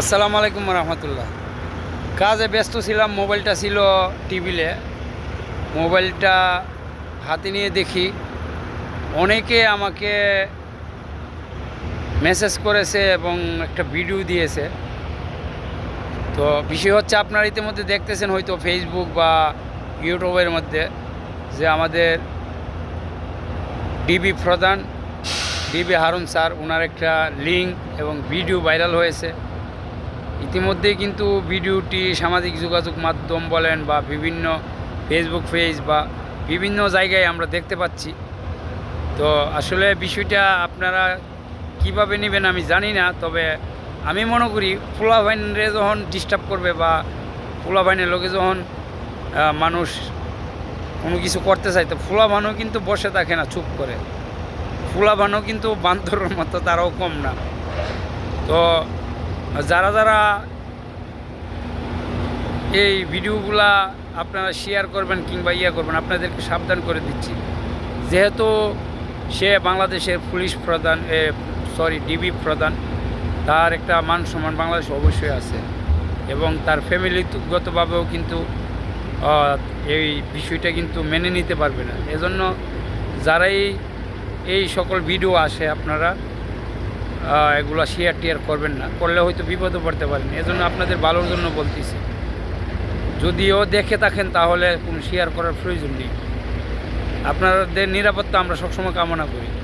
আসসালামু আলাইকুম রহমতুল্লাহ। কাজে ব্যস্ত ছিলাম, মোবাইলটা ছিল টিভিলে। মোবাইলটা হাতে নিয়ে দেখি। অনেকে আমাকে মেসেজ করেছে এবং একটা ভিডিও দিয়েছে। তো বিষয় হচ্ছে আপনারা ইতিমধ্যে দেখতেছেন হয়তো ফেসবুক বা ইউটিউবের মধ্যে যে আমাদের ডিবি প্রধান, ডিবি হারুন স্যার ওনার একটা লিঙ্ক এবং ভিডিও ভাইরাল হয়েছে। ইতিমধ্যে কিন্তু ভিডিওটি সামাজিক যোগাযোগ মাধ্যম বলেন বা বিভিন্ন ফেসবুক পেজ বা বিভিন্ন জায়গায় আমরা দেখতে পাচ্ছি। তো আসলে বিষয়টা আপনারা কীভাবে নেবেন আমি জানি না, তবে আমি মনে করি পোলা ভাইনরে যখন ডিস্টার্ব করবে বা পোলা ভাইনের লোকে যখন মানুষ কোনো কিছু করতে চায়, তো ফুলাভানও কিন্তু বসে থাকে না চুপ করে। ফুলাভানও কিন্তু বান্দরের মতো, তারাও কম না। তো যারা যারা এই ভিডিওগুলা আপনারা শেয়ার করবেন কিংবা ইয়া করবেন, আপনাদেরকে সাবধান করে দিচ্ছি। যেহেতু সে বাংলাদেশের পুলিশ প্রধান সরি ডিবি প্রধান, তার একটা মান সম্মান বাংলাদেশ অবশ্যই আছে। এবং তার ফ্যামিলিগতভাবেও কিন্তু এই বিষয়টা কিন্তু মেনে নিতে পারবে না। এজন্য যারাই এই সকল ভিডিও আসে আপনারা এগুলো শেয়ার টিয়ার করবেন না। করলে হয়তো বিপদে পড়তে পারেন। এজন্য আপনাদের ভালোর জন্য বলতেছি। যদিও দেখে থাকেন, তাহলে কোনো শেয়ার করার প্রয়োজন নেই। আপনাদের নিরাপত্তা আমরা সবসময় কামনা করি।